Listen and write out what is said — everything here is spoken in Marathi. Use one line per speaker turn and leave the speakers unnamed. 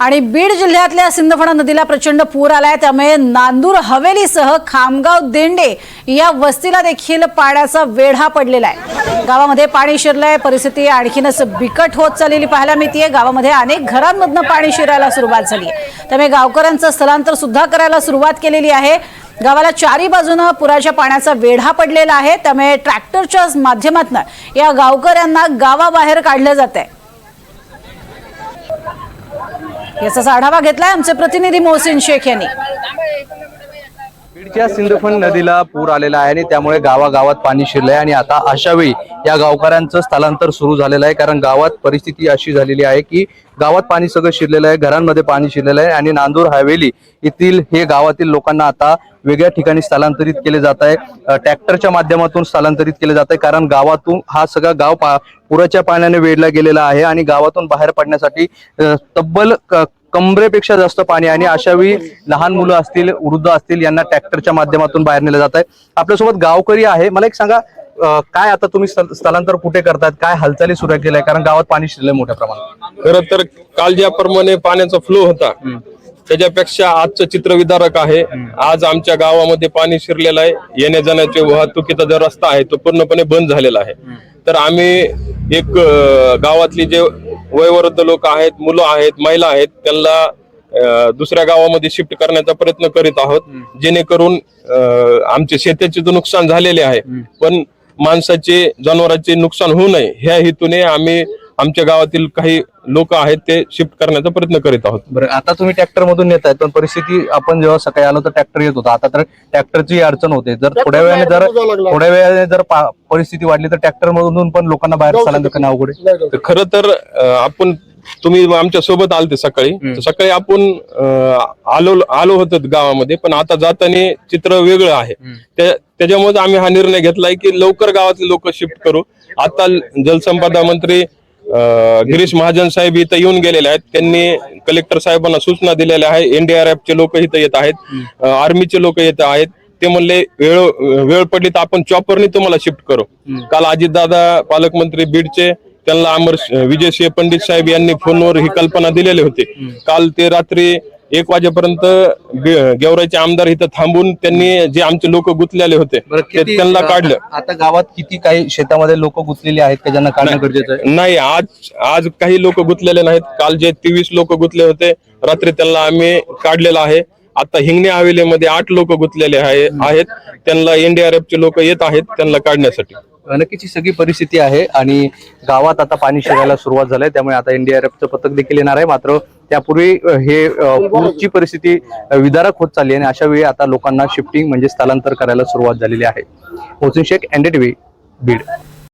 आणि बीड जिल्ह्यातल्या सिंदफणा नदीला प्रचंड पूर आलाय. त्यामुळे नांदूर हवेलीसह खामगाव देंडे या वस्तीला देखील पाण्याचा वेढा पडलेला आहे. गावामध्ये पाणी शिरलंय. परिस्थिती आणखीनच बिकट होत चाललेली पाहायला मिळतीये. गावामध्ये अनेक घरांमधनं पाणी शिरायला सुरुवात झाली आहे. त्यामुळे गावकऱ्यांचं स्थलांतर सुद्धा करायला सुरुवात केलेली आहे. गावाला चारी बाजूनं पुराच्या पाण्याचा वेढा पडलेला आहे. त्यामुळे ट्रॅक्टरच्या माध्यमातून या गावकऱ्यांना गावाबाहेर काढलं जात आहे याचाच आढावा घेतलाय आमचे प्रतिनिधी मोहसिन शेख यांनी.
बीडच्या सिंदफण नदीला पूर आलेला आहे आणि त्यामुळे गावागावात पाणी शिरलंय आणि आता अशा वेळी या गावकऱ्यांचं स्थलांतर सुरू झालेलं आहे. कारण गावात परिस्थिती अशी झालेली आहे की गावात पाणी सगळं शिरलेलं आहे घरांमध्ये पाणी शिरलेलं आहे आणि नांदूर हवेली येथील हे गावातील लोकांना आता वेगळ्या ठिकाणी स्थलांतरित केले जात आहे. ट्रॅक्टरच्या माध्यमातून स्थलांतरित केले जात आहे. कारण गावातून हा सगळा गाव पा पुराच्या पाण्याने वेढला गेलेला आहे आणि गावातून बाहेर पडण्यासाठी तब्बल क- कमरेपेक्षा जास्त पाणी आहे आणि अशा वेळी लहान मुलं असतील वृद्ध असतील यांना ट्रॅक्टरच्या माध्यमातून बाहेर नेलं जात आहे आपल्यासोबत गावकरी आहे. मला एक सांगा काय आता तुम्ही स्थल- स्थलांतर कुठे करतात? काय हालचाली सुरू केल्या? कारण गावात पाणी शिरलंय मोठ्या प्रमाणात.
खर तर काल ज्याप्रमाणे पाण्याचा फ्लो होता त्याच्यापेक्षा आजचं चित्र विदारक आहे. आज आमच्या गावामध्ये पाणी शिरलेलं आहे. येण्या जाण्याचे वाहतुकीचा जो रस्ता आहे तो पूर्णपणे बंद झालेला आहे. तर आम्ही एक गावातली जे वयोवृद्ध लोक आहेत मुलं आहेत महिला आहेत त्यांना दुसऱ्या गावामध्ये शिफ्ट करण्याचा प्रयत्न करीत आहोत जेणेकरून आमचे शेतीचे जो नुकसान झालेले आहे पण माणसाचे जनावरांचे नुकसान होऊ नये ह्या हेतूने आम्ही आमच्या गावातील काही लोक आहेत ते शिफ्ट करण्याचा प्रयत्न करीत आहोत.
बरं आता तुम्ही ट्रॅक्टर मधून नेत आहेत पण परिस्थिती आपण जेव्हा सकाळी आलो तर ट्रॅक्टर येत होता. आता तर ट्रॅक्टरची अडचण होते. जर थोड्या वेळाने जर थोड्या वेळाने जर पा- परिस्थिती वाढली तर ट्रॅक्टर मधून पण लोकांना बाहेर स्थलांतर करणं अवघड आहे.
तर खरं तर अं, आपण तुम्ही आमच्यासोबत आलते सकाळी. तर सकाळी आपण अं, आलो आलो होतो गावामध्ये पण आता जाताना चित्र वेगळं आहे. त्या- त्याच्यामुळे आम्ही हा निर्णय घेतलाय की लवकर गावातले लोक शिफ्ट करू. आता जलसंपदा मंत्री गिरीश महाजन साहेब इथं येऊन गेलेले आहेत. त्यांनी कलेक्टर साहेबांना सूचना दिलेल्या आहे एनडीआरएफ चे लोक इथं येत आहेत. आर्मीचे लोक येत आहेत. ते म्हणले वेळ वेळ पडली तर आपण चॉपरने तुम्हाला शिफ्ट करू. काल अजितदादा पालकमंत्री बीडचे त्यांना अमर विजयसिंह पंडित साहेब यांनी फोनवर ही कल्पना दिलेली होती. काल ते रात्री एक वाजेपर्यंत गे- गेवराईचे आमदार इथं थांबून त्यांनी जे आमचे लोक गुंतलेले होते
बरं,
ते
किती-
त्यांना काढलं.
आता गावात किती काही शेतामध्ये लोक गुंतलेली आहेत का ज्यांना काढणं गरजेचं आहे?
नाही आज आज काही लोक गुंतलेले नाहीत. काल जे तेवीस लोक गुंतले होते रात्री त्यांना आम्ही काढलेलं आहे. आता हिंगणे हवेलीमध्ये आठ लोक गुंतलेले आहे आहेत. त्यांना एनडीआरएफ चे लोक येत आहेत त्यांना काढण्यासाठी.
नक्कीच ही सगळी परिस्थिती आहे आणि गावात आता पाणी शिरायला सुरुवात झालंय त्यामुळे आता एनडीआरएफचं पथक देखील येणार आहे. मात्र त्यापूर्वी हे पूरची परिस्थिती विदारक होत चालली आणि अशा वेळी आता लोकांना शिफ्टिंग म्हणजे स्थलांतर करायला सुरुवात झालेली आहे. मोहसिन शेख एनडीटीव्ही बीड.